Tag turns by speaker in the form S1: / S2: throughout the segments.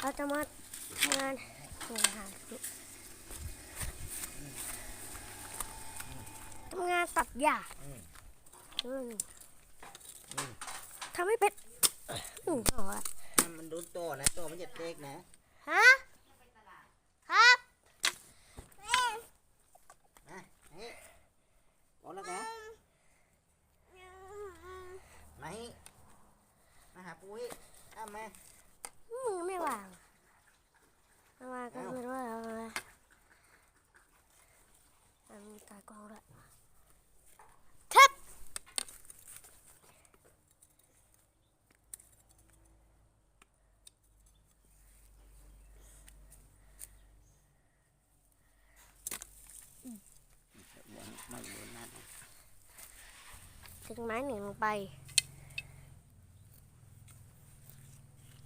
S1: เราจะมาทำงานนี่นะคะทำงานตัดหญ้าทำไม่เป็นอืมหรอ
S2: มันโดนโตนะโตมันจะเตกนะ
S1: ฮะ ครับ
S2: นะเฮ้ยบอกแล้วนมาฮิมาหาปุ้ยอ้ามา
S1: มือไม่วางไม่วางก็ไม่รู้แล้วนะอะมีตากล้องด้วยทับ
S2: ไม่โดนนั่น
S1: ถึงไม้หนึ่งลงไป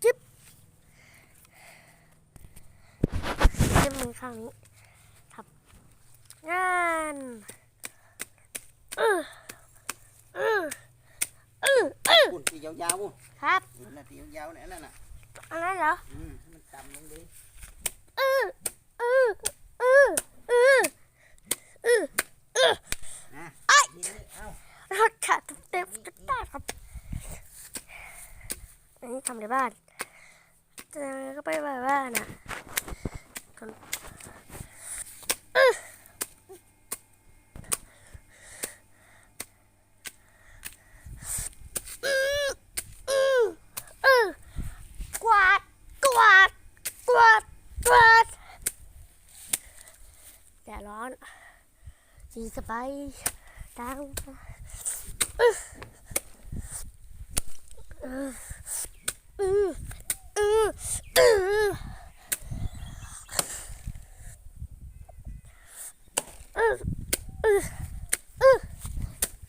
S1: จึ๊บเล่มมือข้างนี้ทับงานเออเออเออเออ
S2: ปุ่นตียาวๆปุ่น
S1: ครับ
S2: นั่นตียาวๆเนี่ยนั่นน่ะ
S1: อันนั้นเหรอ
S2: อืมให้มันต่ำลงดิ
S1: เออเออเออเออเออเออ
S2: นะนี่นี่เอ้าร
S1: ถขาดเต็มๆจะได้ครับอันนี้ ทำในบ้านจะยังไงก็ไปบ้านอะคนเอออืออือเออกวาดกวาดกวาดกวาดแดดร้อนจีสบายดาวเออเออเออเออเออเออ เออเออ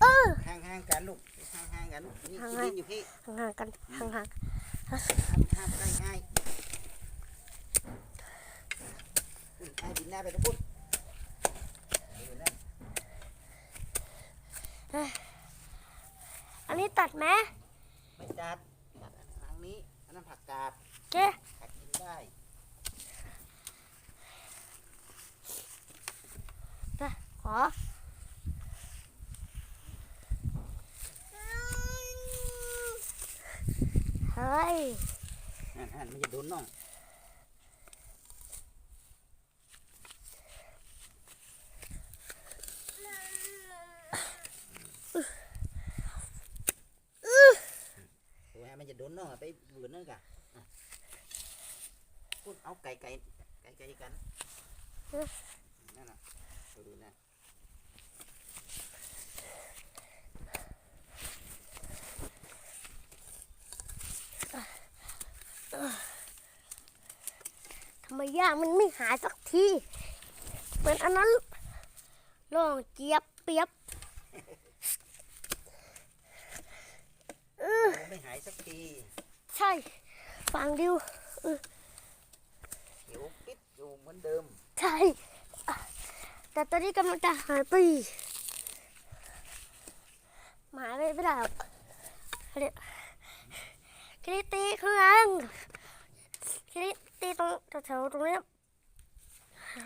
S1: เออ
S2: ห่างๆกันลูกห่างๆกันนี่
S1: ห่าง
S2: กินอยู่พี่
S1: ห่างๆกันห่าง
S2: ห้ามห้ามใกล้ง่ายปุ่นไอ้ดินหน้าไปตะปุ่นเดี๋ยวน
S1: ๆอันนี้ตัดไหม
S2: ไม่จัดทางนี้อันนั้นผักกาดโอ
S1: เจ๊
S2: ผักกินได้
S1: ขอเฮ้ ย
S2: นั่นนั่นมันจะโดนน่องตัวให้มันจะโดนน่องไปบืนนั่นกะอะพูดเอาไก่ไก่ไก่ไก่กันนั่นน่ะดูนะ
S1: ทำไมย่ามันไม่หายสักทีเหมือนอันนั้นลองเจี๊ยบเปียบเออ
S2: ไม่หายสักที
S1: ใช่ฟังดิว
S2: เดี๋ยวปิดอยู่เหมือนเดิม
S1: ใช่อะแต่ตอนนี้กำลังจะหายไปหายไปไม่ได้หรอกเดี๋ยวคลิตีข้างหลังคลิตี ตรงแถวๆตรงนี้ย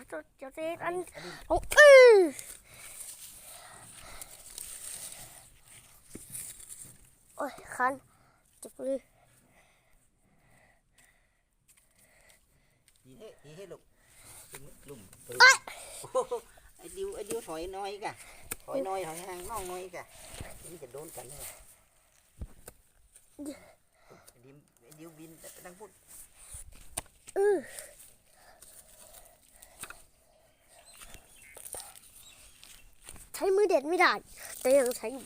S1: เดี๋ยวตีอัน
S2: อันนี้
S1: ตรงอื้อโอ้ยคันเจ็บเลย
S2: ดีเฮ้ดีเฮ้ลูกลุ่มไอ้ดิวไอ้ดิวถอยน้อยกะถอยน้อยถอยห่างน้องน้อยกะนี่จะโดนกันเลยไอ้ดิวไอ้ดิวบินไปดังพูด
S1: อื้อ ใช้มือเด็ดไม่ได้ แต่ยังใช้อยู่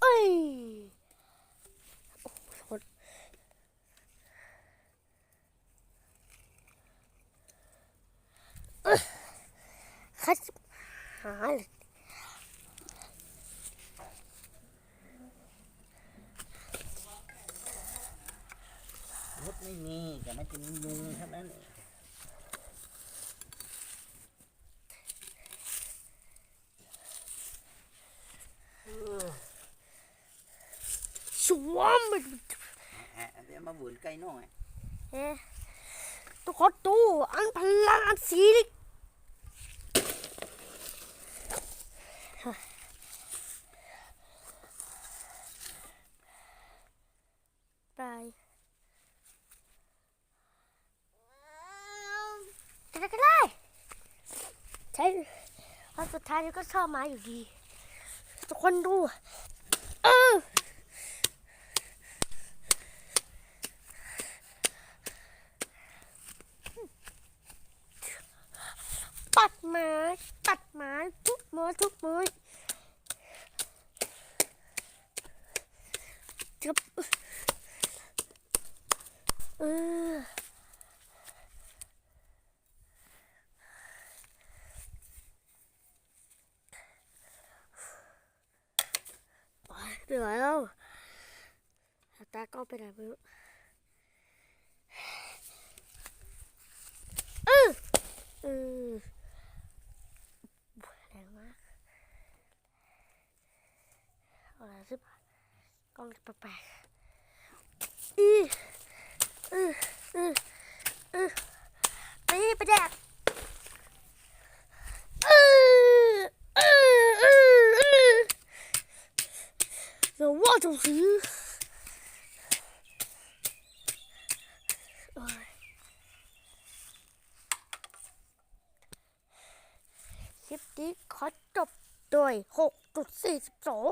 S1: เอ้ยคัดหาเลย
S2: ไม่มีแต่มันจะมียุงเท่านั้นส
S1: วมมัน
S2: เอาไปเอามาเหวือนไก่น้อง
S1: เอ๊ะทุกคนดูอันพลังอันสีนี่ไปจะได้ก็ได้ใช่พอสุด ท้ายนี่ก็ชอบมาอยู่ดี ทุกคนดู เออตัดไม้ตัดไม้ทุกไม้ทุกไม้จับเออ เหนื่อยแล้วตาก็ไปไหนไม่รู้เออเออแรงมากเอาอะไรสิกล้องแปลกๆอี ย 6.42